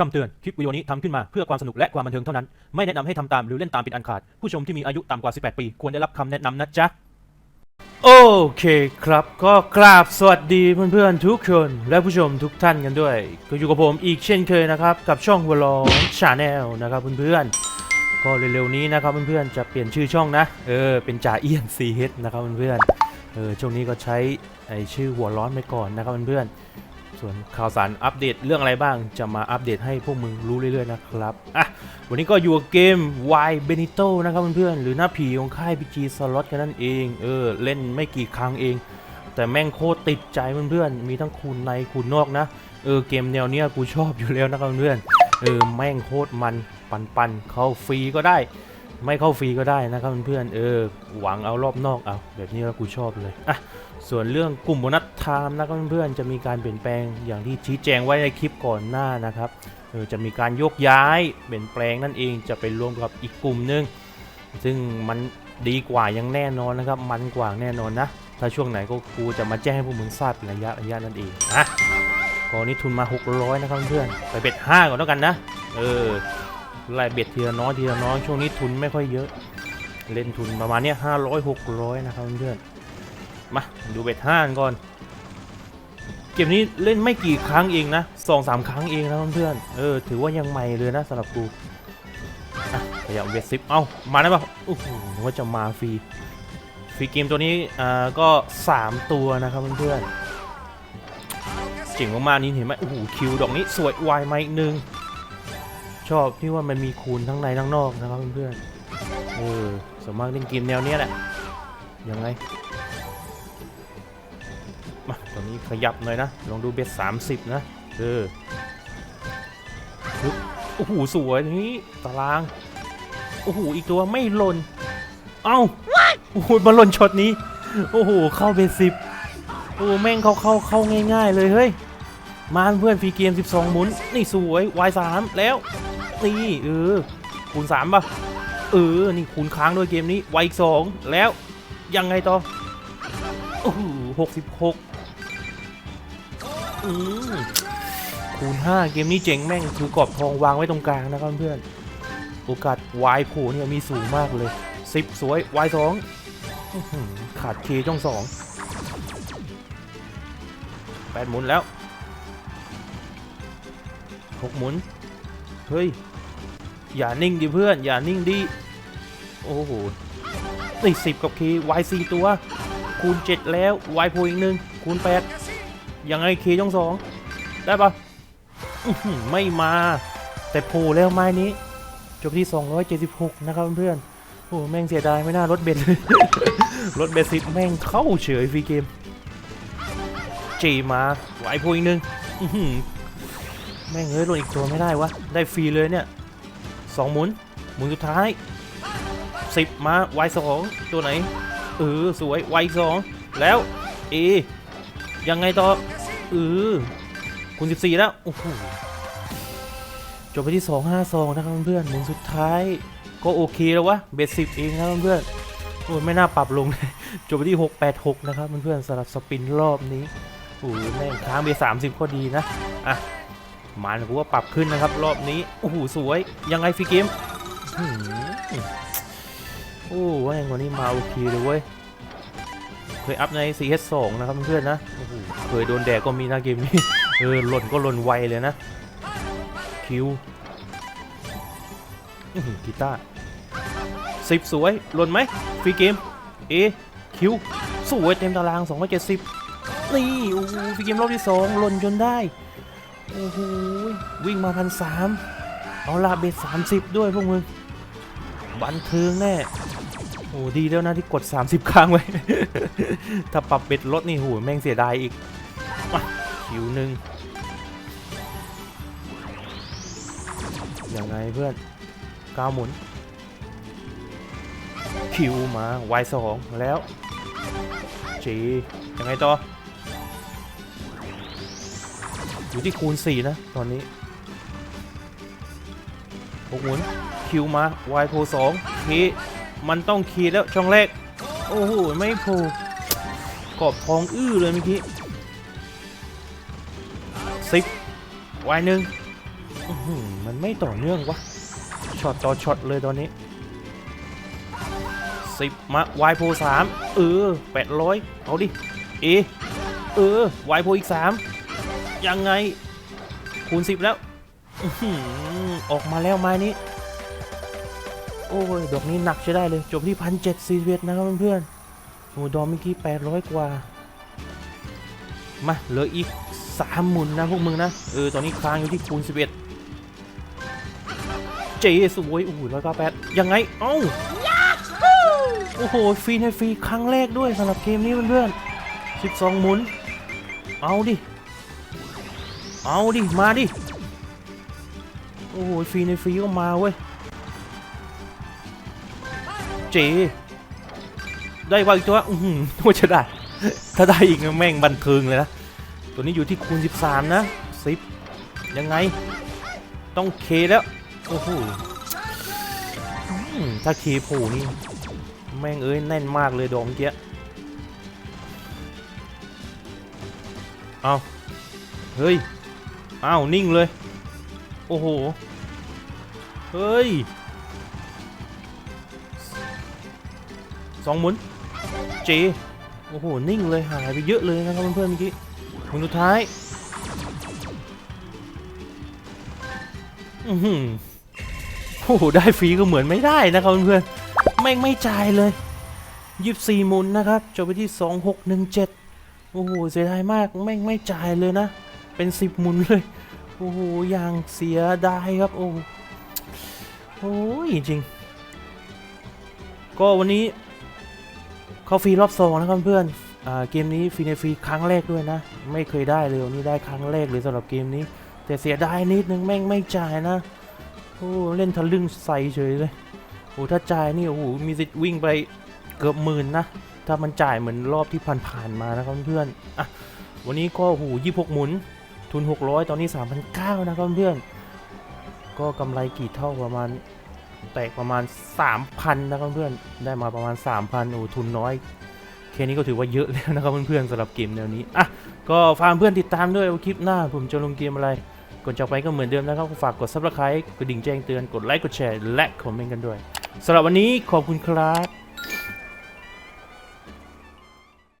คำเตือน คลิปวิดีโอนี้ทำขึ้นมาเพื่อความสนุกและความบันเทิงเท่านั้น ไม่แนะนำให้ทำตามหรือเล่นตามเป็นอันขาด ผู้ชมที่มีอายุต่ำกว่า 18 ปี ควรได้รับคำแนะนำนะจ๊ะ โอเคครับ ก็กราบสวัสดีเพื่อนๆทุกคน และผู้ชมทุกท่านกันด้วย ก็อยู่กับผมอีกเช่นเคยนะครับ กับช่องวอลล์ชาแนลนะครับเพื่อนๆ ก็เร็วๆนี้นะครับเพื่อนๆ จะเปลี่ยนชื่อช่องนะ เออ เป็นจ่าเอียนซีเฮดนะครับเพื่อนๆ เออ ช่วงนี้ก็ใช้ไอชื่อหัวร้อนไปก่อนนะครับเพื่อนๆ ส่วนข่าวสารอัปเดตเรื่องอะไรบ้างจะมาอัปเดตให้พวกมึงรู้เรื่อยๆนะครับอะวันนี้ก็อยู่กับเกม Y Benito นะครับเพื่อนๆหรือหน้าผีของค่าย PG Slot กันนั่นเองเออเล่นไม่กี่ครั้งเอง แต่แม่งโคตรติดใจเพื่อนๆมีทั้งคูณในคูณนอกนะเออเกมแนวเนี้ยกูชอบอยู่แล้วนะครับเพื่อนเออแม่งโคตรมันปันๆเข้าฟรีก็ได้ ไม่เข้าฟรีก็ได้นะครับเพื่อนๆเออหวังเอารอบนอกเอาแบบนี้แล้วกูชอบเลยอะ ส่วนเรื่องกลุ่มโบนัสไทม์นะครับเพื่อนๆจะมีการเปลี่ยนแปลงอย่างที่ชี้แจงไว้ในคลิปก่อนหน้านะครับเออจะมีการโยกย้ายเปลี่ยนแปลงนั่นเองจะไปรวมกับอีกกลุ่มหนึง ซึ่งมันดีกว่ายังแน่นอนนะครับ มันกว่าแน่นอนนะ ถ้าช่วงไหนก็กูจะมาแจ้งให้พวกมึงทราบเป็นระยะระยะนั่นเองนะกอนนี้ทุนมา 600 นะครับเพื่อนไปเบ็ด5ก่อนแล้วกันนะ เออไล่เบ็ดทีละน้อยทีละน้อยช่วงนี้ทุนไม่ค่อยเยอะ เล่นทุนประมาณเนี้ย500 600นะครับเพื่อน มาดูเบ็ด5กันก่อน เกมนี้เล่นไม่กี่ครั้งเองนะสองสามครั้งเองนะเพื่อนเออถือว่ายังใหม่เลยนะสำหรับกูขยับเวทซิปเอ้ามาได้ปะโอ้โหว่าจะมาฟรีฟรีเกมตัวนี้อ่าก็ 3 ตัวนะครับเพื่อนๆเจ๋งมากๆนี่เห็นไหมโอ้โหคิวดอกนี้สวยวายมาอีกหนึ่งชอบที่ว่ามันมีคูณทั้งในทั้งนอกนะครับเพื่อนๆเออสวนมากเล่นเกมแนวเนี้ยแหละยังไง นี้ขยับหน่อยนะ ลองดูเบ็ด30นะเออโอ้โหสวยนี้ตาราง โอ้โหอีกตัวไม่หล่น เอ้าโอ้โหมาหล่นช็อตนี้ โอ้โหเข้าเบ็ดสิบโอ้แม่งเข้าเข้าเข้าง่าย ๆ เลยเฮ้ยมาเพื่อนฟรีเกม 12 หมุน นี่สวย Y3 แล้ว นี่เออคูณ3ป่ะ เออ นี่คูณค้างด้วยเกมนี้ Y อีก2แล้วยังไงต่อ โอ้โห66 อืมคูณ5เกมนี้เจ๋งแม่งคือกรอบทองวางไว้ตรงกลางนะครับเพื่อนโอกาสวายโผล่เนี่ยมีสูงมากเลย10สวยวายสองขาดเคจ้องสองแปดหมุนแล้วหกหมุน เฮ้ย อย่านิ่งดิเพื่อน อย่านิ่งดิ โอ้โหนี่สิบกับเควายสี่ตัว คูณ7แล้ววายโผล่อีกหนึ่งคูณ8 ยังไงเคช่องสองได้ปะไม่มา แต่โผล่แล้วไม้นี้ จบที่ 276 นะครับเพื่อนโอ้แม่งเสียดายไม่น่ารถเบนเลยรถเบนซ์สิบแม่งเข้าเฉยฟรีเกม จีมาไหวโผล่อีกนึงแม่งเอ้ยลงอีกตัวไม่ได้วะ ได้ฟรีเลยเนี่ยสองหมุน หมุนสุดท้าย10มาไวสองตัวไหนเออสวยไวสองแล้วเอ ยังไงต่อเออคุณ14 แล้วโอ้โหจบไปที่ 252 นะครับเพื่อนๆหมุนสุดท้ายก็โอเคแล้ววะเบสสิบเองนะครับเพื่อนโอ้ไม่น่าปรับลงเลยจบไปที่ 686 นะครับเพื่อนสำหรับสปินรอบนี้โอ้ยแม่งค้างเบส30 ก็ดีนะอะมันกูว่าปรับขึ้นนะครับ รอบนี้โอ้โหสวยยังไงฟรีเกมอื้อหือโอ้แม่งวันนี้มาโอเคเลยเว้ย เคยอัพใน CS2 นะครับเพื่อนๆนะโอ้โหเคยโดนแดกก็มีนะเกมนี้เออหล่นก็หล่นไวเลยนะคิวอื้อหือกีตาร์สิบสวยหล่นไหมฟรีเกมเอคิวสวยเต็มตาราง270นี่โอ้โหฟรีเกมรอบที่2หล่นจนได้โอ้โหวิ่งมาพันสามเอาลาเบสสามสิบด้วยพวกมึงบันเทิงแน่ โอ้ดีแล้วนะที่กด 30 ครั้งไว้ ถ้าปรับเบ็ดลดนี่โหแม่งเสียดายอีกมาคิวหนึ่งยังไงเพื่อนก้าวหมุน คิวมา y 2แล้วจียังไงต่อ อยู่ที่คูณ 4 นะ ตอนนี้หกหมุนคิวมา y โพ2เค มันต้องคีย์แล้วช่องแรก โอ้โห ไม่โผล่กอบทองอื้อเลยเมื่อกี้สิบวายหนึ่งมันไม่ต่อเนื่องวะช็อตต่อช็อตเลยตอนนี้สิบมาวายโพสามเออแปดร้อยเอาดิเอเออวายโพอีกสามยังไงคูณสิบแล้วออหือออกมาแล้วไม้นี้ โอ้ย ดอกนี้หนักใช้ได้เลย จบที่พันเจ็ดสี่เวทนะครับเพื่อนๆโอ้ดอกเมื่อกี้แปดร้อยกว่า มาเหลืออีกสามหมุนนะพวกมึงนะ เออ ตอนนี้ค้างอยู่ที่คูณสิบเอ็ดเจสวยอู้ร้อยเก้าแปดยังไง เอ้าโอ้โห ฟรีในฟรีครั้งแรกด้วยสำหรับเกมนี้เพื่อนๆสิบสองหมุน เอาดิ เอาดิ มาดิ โอ้โห ฟรีในฟรีก็มาเว้ย เจ ได้ว่าอีกตัวอือหือว่าจะได้ ถ้าได้อีกแม่งบันเทิงเลยนะ ตัวนี้อยู่ที่คูณ 13 นะ10ยังไง ต้องเคแล้ว โอ้โหถ้าเคโผล่นี่ แม่งเอ้ยแน่นมากเลยดอกเมื่อกี้เอาเฮ้ย อ้าว นิ่งเลย โอ้โห เฮ้ย สองหมุนเจโอ้โห นิ่งเลยหายไปเยอะเลยนะครับเพื่อนๆเมื่อกี้หมุนสุดท้ายอือหือโอ้โห ได้ฟรีก็เหมือนไม่ได้นะครับเพื่อนๆแม่งไม่จ่ายเลยยี่สี่หมุนนะครับจบไปที่สองหกหนึ่งเจ็ดโอ้โห เสียดายมากแม่งไม่จ่ายเลยนะ เป็นสิบหมุนเลย โอ้โห อย่างเสียดายครับ โอ้โหจริงๆก็วันนี้ เข้าฟรีรอบสองนะครับเพื่อนอ่าเกมนี้ฟรีในฟรีครั้งแรกด้วยนะ ไม่เคยได้เลยวันนี้ได้ครั้งแรกเลยสำหรับเกมนี้ แต่เสียดายนิดนึงแม่งไม่จ่ายนะโอ้เล่นทะลึ่งใส่เฉยเลยโอ้ถ้าจ่ายนี่โอ้โหมีสิทธิ์วิ่งไปเกือบหมื่นนะถ้ามันจ่ายเหมือนรอบที่ผ่านๆมานะครับเพื่อนอะวันนี้ก็โอ้โหยี่หกหมุนทุน 600 ตอนนี้ 3,900 นะครับเพื่อน ก็กำไรกี่เท่าประมาณ แตกประมาณ 3,000 นะครับเพื่อนได้มาประมาณ 3,000โอ้ทุนน้อยแค่นี้ก็ถือว่าเยอะแล้วนะครับเพื่อนๆสำหรับเกมแนวนี้อะก็ฝากเพื่อนติดตามด้วยคลิปหน้า ผมจะลงเกมอะไรก่อนจากไปก็เหมือนเดิมนะครับฝากกดซับสไครต์กดดิ่งแจ้งเตือนกดไลค์กดแชร์และคอมเมนต์กันด้วยสำหรับวันนี้ขอบคุณครับ